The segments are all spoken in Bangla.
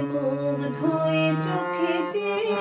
আর মুগ্ধ চোখে চেয়ে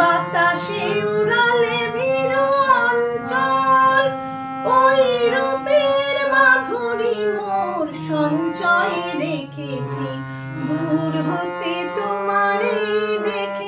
বাতাসে উড়ালে ভিড় অঞ্চল। ওই রূপের মাধুরী মোর সঞ্চয়ে রেখেছি। দূর হতে তোমারে দেখেছি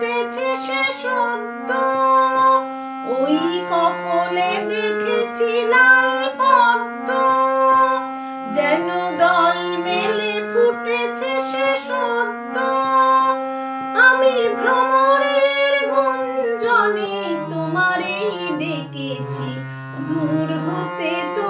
ফুটেছে সে সদ্য ওই কপলে দেখেছি লাল পদ্ম। যেন দল মেলে ফুটেছে সে সদ্য আমি ভ্রমরের গুঞ্জনে তোমারেই ডেকেছি। দূর হতে তোমারেই